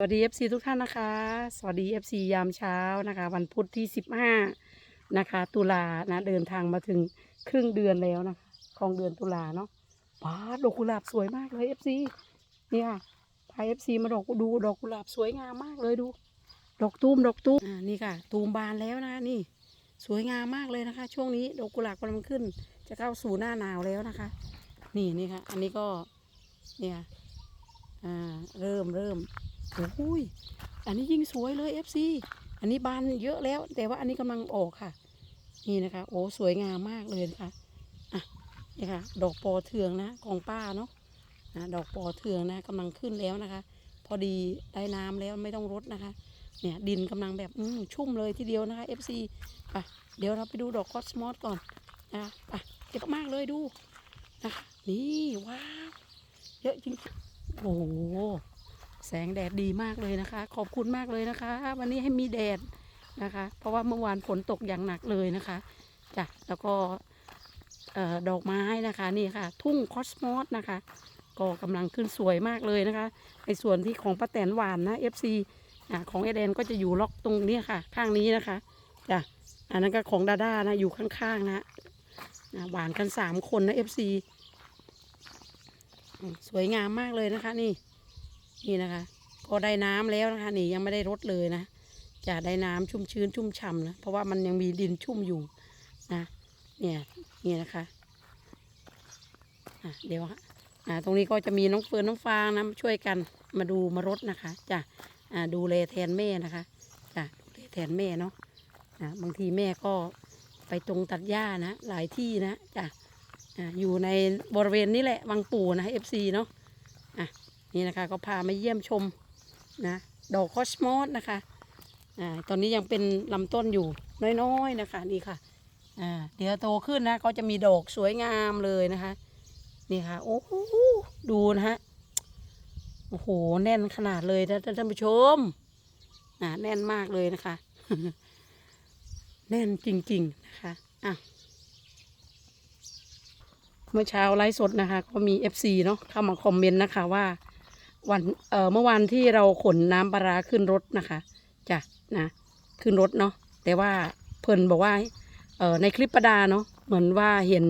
สวัสดี FC ทุกท่านนะคะ สวัสดี FC ยามเช้านะคะ วันพุธที่ 15 นะคะ ตุลานะเดินทางมาถึงครึ่งเดือนแล้วนะคะของเดือนตุลาเนาะว้าดอกกุหลาบสวยมากเลย FC เนี่ยพา FC มาดอกดูดอกกุหลาบสวยงามมากเลยดู ดอกตูมดอกตูมอ่านี่ค่ะ ตูมบานแล้วนะนี่ สวยงามมากเลยนะคะ ช่วงนี้ดอกกุหลาบกำลังขึ้น จะเข้าสู่หน้าหนาวแล้วนะคะ นี่นี่ค่ะ อันนี้ก็เนี่ยอ่าเริ่มเริ่ม โอ้ยอันนี้ยิ่งสวยเลย FC อันนี้บานเยอะแล้ว แต่ว่าอันนี้กำลังออกค่ะ นี่นะคะ โอ้สวยงามมากเลยนะคะอะนี่ค่ะ ดอกปอเทืองนะของป้าเนาะอะดอกปอเทืองนะกำลังขึ้นแล้วนะคะ พอดีได้น้ำแล้วไม่ต้องรดนะคะ เนี่ยดินกำลังแบบอืมชุ่มเลยทีเดียวนะคะ FC ไปเดี๋ยวเราไปดูดอกคอสมอสก่อนนะไปเยอะมากเลยดูนะคะนี่ว้าวเยอะจริงๆโอ้โห แสงแดดดีมากเลยนะคะ ขอบคุณมากเลยนะคะ วันนี้ให้มีแดดนะคะ เพราะว่าเมื่อวานฝนตกอย่างหนักเลยนะคะจ้ะแล้วก็ดอกไม้นะคะนี่ค่ะ ทุ่งคอสมอสนะคะ ก็กำลังขึ้นสวยมากเลยนะคะในส่วนที่ของป้าแตนหวานนะ FC อะของเอเดนก็จะอยู่ล็อกตรงนี้ค่ะ ข้างนี้นะคะจ้ะอันนั้นก็ของดาด้านะอยู่ข้างๆนะอะหวานกันสามคนนะ FC สวยงามมากเลยนะคะนี่ นี่นะคะก็ได้น้ำแล้วนะคะนี่ยังไม่ได้รดเลยนะจะได้น้ำชุ่มชื้นชุ่มฉ่ำนะเพราะว่ามันยังมีดินชุ่มอยู่นะเนี่ยนี่นะคะะเดี๋ยวฮะอ่าตรงนี้ก็จะมีน้องเฟิร์นน้องฟางนะช่วยกันมาดูมารดนะคะจ้ะอ่าดูแลแทนแม่นะคะจ้ะดูแลแทนแม่เนาะนะบางทีแม่ก็ไปตรงตัดหญ้านะหลายที่นะจ้ะอ่าอยู่ในบริเวณนี้แหละวังปู่นะเอฟซีเนาะอะ นี่นะคะก็พามาเยี่ยมชมนะดอกคอสมอสนะคะอ่าตอนนี้ยังเป็นลำต้นอยู่น้อยๆนะคะนี่ค่ะอ่าเดี๋ยวโตขึ้นนะก็จะมีดอกสวยงามเลยนะคะนี่ค่ะโอ้โหดูนะฮะโอ้โหแน่นขนาดเลยนะท่านผู้ชมอ่าแน่นมากเลยนะคะ แน่นจริง ๆ นะคะอะเมื่อเช้าไลฟ์สดนะคะ ก็มี FC เนาะเข้ามาคอมเมนต์นะคะว่า วันเอ่อเมื่อวานที่เราขนน้ำปลาราขึ้นรถนะคะจ้ะนะขึ้นรถเนาะแต่ว่าเพิ่นบอกว่าเอ่อในคลิปประดาเนาะเหมือนว่าเห็น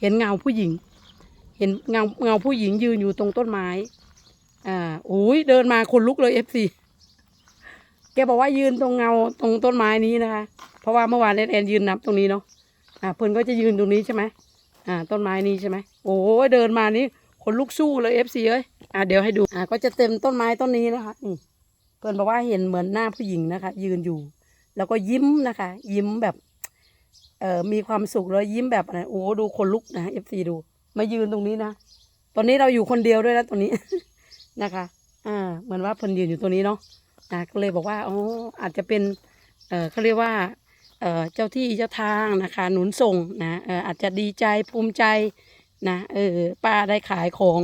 เห็นเงาผู้หญิง เห็นเงาเงาผู้หญิงยืนอยู่ตรงต้นไม้อ่าโอ้ยเดินมาคนลุกเลยเอฟซีแกบอกว่ายืนตรงเงาตรงต้นไม้นี้นะคะ เพราะว่าเมื่อวานแอนแอนยืนนับตรงนี้เนาะอ่าเพิ่นก็จะยืนตรงนี้ใช่ไหมอ่า ต้นไม้นี้ใช่ไหมโอ้ยเดินมานี่ คนลุกสู้เลยเอฟซีเอ้ยอ่าเดี๋ยวให้ดูอ่าก็จะเต็มต้นไม้ต้นนี้นะคะนี่เพิ่นบอกว่าเห็นเหมือนหน้าผู้หญิงนะคะ ยืนอยู่ แล้วก็ยิ้มนะคะ ยิ้มแบบเอ่อมีความสุขแล้วยิ้มแบบอะไรโอ้ดูคนลุกนะเอฟซีดู มายืนตรงนี้นะตอนนี้เราอยู่คนเดียวด้วยนะตรงนี้นะคะ อ่า เหมือนว่าเพิ่นยืนอยู่ตรงนี้เนาะอ่าก็เลยบอกว่าอ๋ออาจจะเป็น เอ่อเขาเรียกว่า เอ่อเจ้าที่เจ้าทางนะคะ หนุนส่งนะเอ่ออาจจะดีใจภูมิใจ นะเออป้าได้ขายของ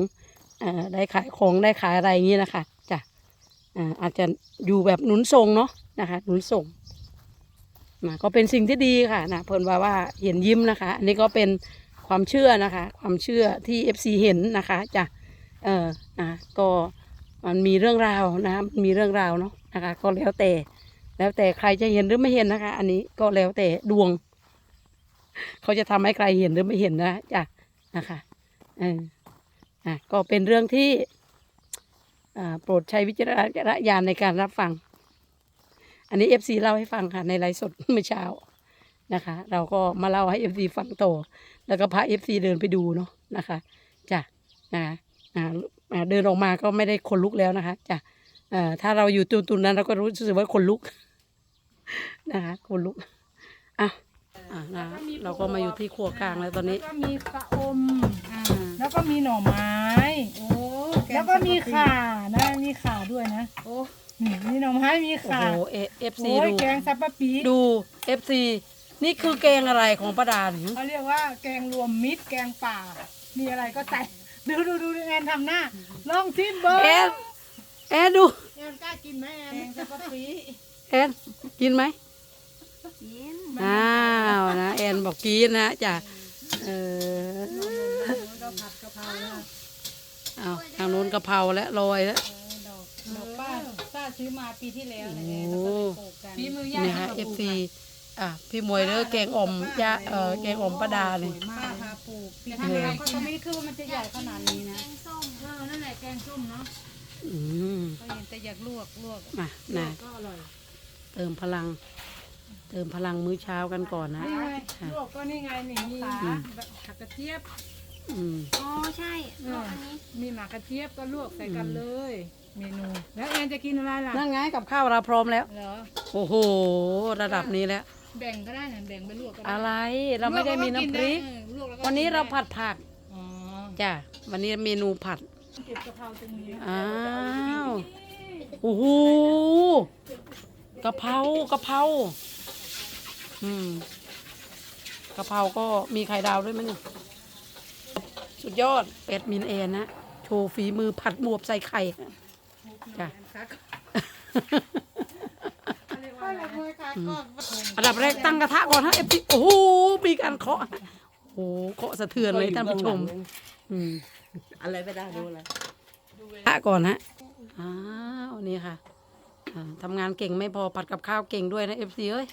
เอ่อได้ขายของได้ขายอะไรอย่างนี้นะคะจ้ะอ่าอาจจะอยู่แบบหนุนส่งเนาะนะคะหนุนส่งนะก็เป็นสิ่งที่ดีค่ะนะเพิ่นว่าว่าเห็นยิ้มนะคะ อันนี้ก็เป็นความเชื่อนะคะ ความเชื่อที่ FC เห็นนะคะจ้ะเออนะก็มันมีเรื่องราวนะมันมีเรื่องราวเนาะนะคะ ก็แล้วแต่ แล้วแต่ใครจะเห็นหรือไม่เห็นนะคะ อันนี้ก็แล้วแต่ดวง เขาจะทำให้ใครเห็นหรือไม่เห็นนะจ้ะ นะคะเอออะก็เป็นเรื่องที่อ่าโปรดใช้วิจารณญาณในการรับฟัง อันนี้เอฟซีเล่าให้ฟังค่ะ ในไลฟ์สดเมื่อเช้านะคะ เราก็มาเล่าให้เอฟซีฟังต่อแล้วก็พาเอฟซีเดินไปดูเนาะนะคะจ้ะนะคะอ่อ่าเดินออกมาก็ไม่ได้คนลุกแล้วนะคะจ้ะเอ่อถ้าเราอยู่ตุนตุนนั้นเราก็รู้สึกว่าคนลุกนะคะคนลุกอะ อะนะเราก็มาอยู่ที่ครัวกลางแล้วตอนนี้ แล้วก็มีกระอมอ่าแล้วก็มีหน่อไม้ โอ้แล้วก็มีข่านะ มีข่าด้วยนะโอ้นี่มีหน่อไม้มีโอ้ข่าโหเอฟซีโอ้ยดู แกงซับปะปีดูเอฟซีนี่คือแกงอะไรของป้าดาหรือเขาเรียกว่าแกงรวมมิตรแกงป่า มีอะไรก็ใส่ดูดูดูดูแอนทำหน้า ลองชิมเบอร์แอนแอนดู แอนกล้ากินไหมแอนแกงสับปะปีแอนกินไหมกินอ้า วนะแอนบอกกินนะจ้ะเออเราผัดกะเพราแล้วเอาทางนู้นกะเพราแล้วลอยแล้ว ดอกดอกป้าซื้อมาปีที่แล้วนะโอ้แล้วก็ไปปลูกกันฝีมือย่านี่ฮะทำเอกับฟปลูกซีอะพี่มวยเด้อแกงอ่อมยาเออแกงอ่อมป้าดาเนี่ยป้าพาปลูกแต่ทำอะไรก็ไม่ได้คือว่ามันจะใหญ่ขนาดนี้นะเออนั่นแหละแกงส้มเนาะอืมก็เห็นแต่อยากลวกลวกมานะก็อร่อย เติมพลัง เติมพลังมื้อเช้ากันก่อนนะนี่ไงลวกก็นี่ไงนี่มีอืมแบบผักกระเจี๊ยบ อืมอ๋อใช่ลวกอันนี้มีหมากกระเจี๊ยบก็ลวกใส่กันเลย เมนู แล้วแอนจะกินอะไรล่ะนั่นไงกับข้าวเราพร้อมแล้ว เหรอ โอ้โห ระดับนี้แล้ว แบ่งก็ได้นะแบ่งไปลวกก็ได้อะไรเราไม่ได้มีน้ำพริกเออลวกแล้วก็วันนี้เราผัดผักอ๋อจ้ะวันนี้เมนูผัด เก็บกะเพราตรงนี้อ้าว โอ้โห กะเพรากะเพราอืมกะเพราก็มีไข่ดาวด้วยมั้ยเนี่ยสุดยอดเป็ดมินเอนนะโชว์ฝีมือผัดบวบใส่ไข่จ้ะก็เลยมือค่ะก็อันดับแรกตั้งกระทะก่อนฮะเอฟซีโอ้โหมีการเคาะโอ้โหเคาะสะเทือนเลยท่านผู้ชม อืมอะไรไม่ได้ดูอะไรกระทะก่อนฮะอ้าวนี่ค่ะ อ่าทำงานเก่งไม่พอผัดกับข้าวเก่งด้วยนะเอฟซีเอ้ย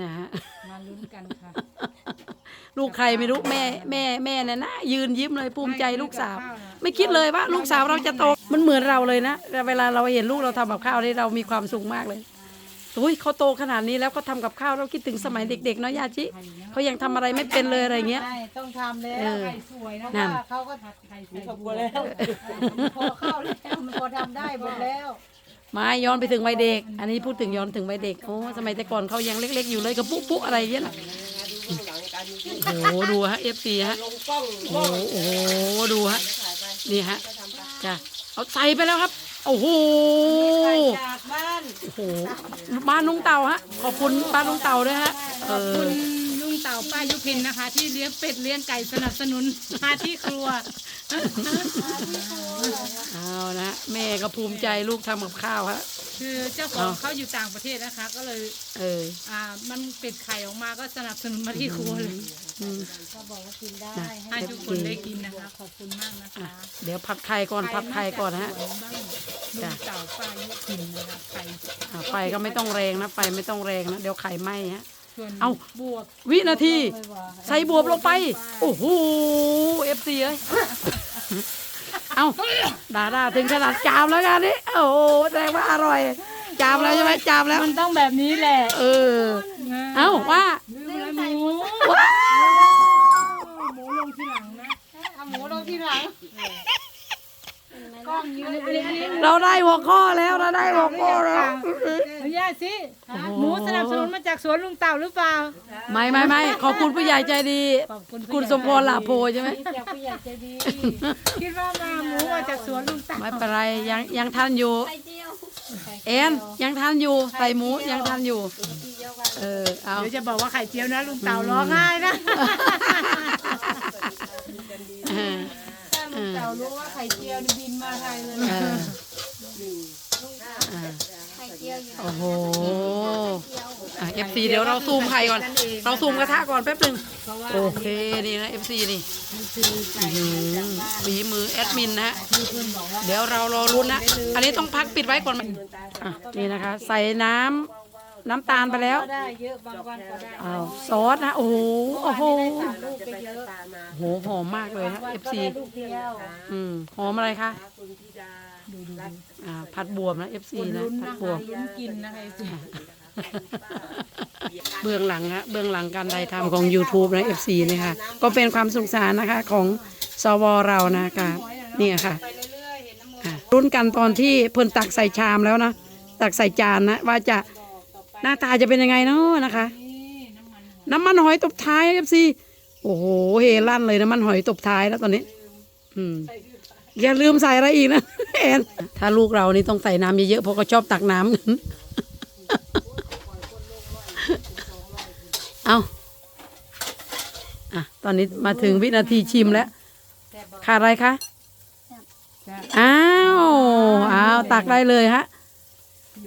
นะฮะ มาลุ้นกันค่ะลูกใครไม่รู้แม่แม่แม่เนี่ยนะยืนยิ้มเลยภูมิใจลูกสาว ไม่คิดเลยว่าลูกสาวเราจะโตมันเหมือนเราเลยนะแต่เวลาเราเห็นลูกเราทำกับข้าวนี่เรามีความสุขมากเลยอุ้ยเขาโตขนาดนี้แล้วเขาทำกับข้าวเราคิดถึงสมัยเด็กๆเนาะยาชิเขายังทำอะไรไม่เป็นเลยอะไรเงี้ย ใช่ต้องทำแล้วเออไข่สวยนะนั่น ว่าเขาก็ผัดไข่ใส่ครอบครัวแล้วพอเข้าแล้วมันพอทำได้หมดแล้ว มาย้อนไปถึงวัยเด็ก อันนี้พูดถึงย้อนถึงวัยเด็ก โอ้ สมัยแต่ก่อนเขายังเล็ก ๆ อยู่เลยกระปุ๊ปุ๊อะไรเงี้ยน่ะโอ้โห ดูฮะเอฟซีฮะ โอ้โห ดูฮะ นี่ฮะ จ้ะ เอาใส่ไปแล้วครับ โอ้โห จากบ้านโอ้โห บ้านลุงเต่าฮะ ขอบคุณบ้านลุงเต่าด้วยฮะ เออ คุณลุงเต่าป้ายุพินนะคะ ที่เลี้ยงเป็ดเลี้ยงไก่สนับสนุนมาที่ครัว เอานะ แม่ก็ภูมิใจลูกทำกับข้าวฮะ คือเจ้าของเขาอยู่ต่างประเทศนะคะ ก็เลยเออ อ่ามันเป็ดไข่ออกมาก็สนับสนุนมาที่ครัวเลยอืม ก็บอกว่ากินได้นะให้ทุกคนได้กินนะคะขอบคุณมากนะคะเดี๋ยวผัดไข่ก่อนผัดไข่ก่อนฮะ ใครมาจากสวนบ้างลุงเต่าป้ายุพินนะคะไข่อ่าไฟก็ไม่ต้องแรงนะไฟไม่ต้องแรงนะเดี๋ยวไข่ไหม้ฮะ ส่วนเอ้า บวกวินาที ใส่บวบลงไป โอ้โหเอฟซีเอ้ย เอาดาดาถึงขนาดจามแล้วกันนี่โอ้โหแสดงว่าอร่อย จามแล้วใช่ไหมจามแล้ว มันต้องแบบนี้แหละเออ เอ้าว่าลืมอะไรหมูว้าวหมูลงทีหลังนะเอาหมูลงที่หลังกล้องเยอะอันนี้อันนี้เราได้หัวข้อแล้วเราได้หัวข้อแล้วอ นุญาตสิหมูสนับสนุนมาจากสวนลุงเต่าหรือเปล่า ไม่ไม่ไม่ขอบคุณผู้ใหญ่ใจดี ขอบคุณคุณสมพรหลาโพใช่ไหมอยากผู้ใหญ่ใจดีคิดว่ามาหมูมาจากสวนลุงเต่าไม่เป็นไรยังยังทันอยู่ไข่เจียวเอ็นยังทันอยู่ใส่หมูยังทันอยู่ เออเอา เดี๋ยวจะบอกว่าไข่เจียวนะลุงเต่าร้องไห้นะเออถ้าลุงเต่ารู้ว่าไข่เจียวนี่บินมาไทยเลยเอนะอเออไข่เจียวอยู่โอ้โหอะ FC เดี๋ยวเราซูมไข่ก่อน เราซูมกระทะก่อนแป๊บหนึง โอเคนี่นะ FC นี่อื้อหือฝีมือแอดมินนะฮะ เดี๋ยวเรารอรุ้นนะ อันนี้ต้องพักปิดไว้ก่อนไหมอะนี่นะคะ ใส่น้ำน้ำตาลไปแล้วได้เยอะบางวันก็ได้อ้าวซอสนะ โอ้โห โอ้โห ลูกไปเยอะตามมาโหหอมมากเลยฮะ FC ลูกเดียวอืมหอมอะไรคะ คุณธิดา อ่าผัดบวบนะ FC นะลุ้นผัดนะบวคะบลุ้นกินนะคะสิเบื้องหลังฮะเบื้องหลังการถ่ายทำของ YouTube นะ FC เนี่ยค่ะก็เป็นความสุขสานนะคะของสวเรานะคะเนี่ยค่ะอะรุ่นกันตอนที่เพิ่นตักใส่ชามแล้วนะ ตักใส่จานนะ ว่าจะหน้าตาจะเป็นยังไงเนาะนะคะ น้ำมันหอยตบท้าย FC โอ้โหเฮลั่นเลยน้ำมันหอยตบท้ายแล้วตอนนี้ อืมอย่าลืมใส่อะไรอีกนะแอ นถ้าลูกเรานี่ต้องใส่น้ำเยอะๆเพราะเขาชอบตักน้ำกันเอาอะตอนนี้มาถึงวินาทีชิมแล้วขาดอะไรคะอ้าวอ้าวตักได้เลยฮะ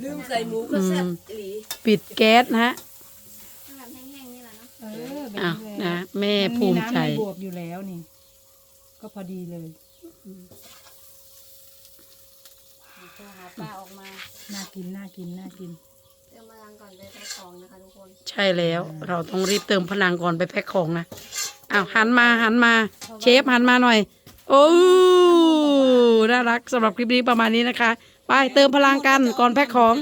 ลืมใส่หมูก็แซ่บอีหลีปิดแก๊สนะฮะแบบแห้งๆนี่แหละเนาะเออแบบอ้าวนี้เลยนะแม่มันภูมิใจน้ำในบวบอยู่แล้วนี่ ก็พอดีเลย โปลาออกมาน่ากินน่ากินน่ากิน เติมพลังก่อนไปแพ็คของนะคะทุกคนใช่แล้ว เราต้องรีบเติมพลังก่อนไปแพ็คของนะอ้าวหันมาหันมา เชฟหันมาหน่อย โอ้น่ารักสำหรับคลิปนี้ประมาณนี้นะคะ ไปเติมพลังกันก่อนแพ็คของ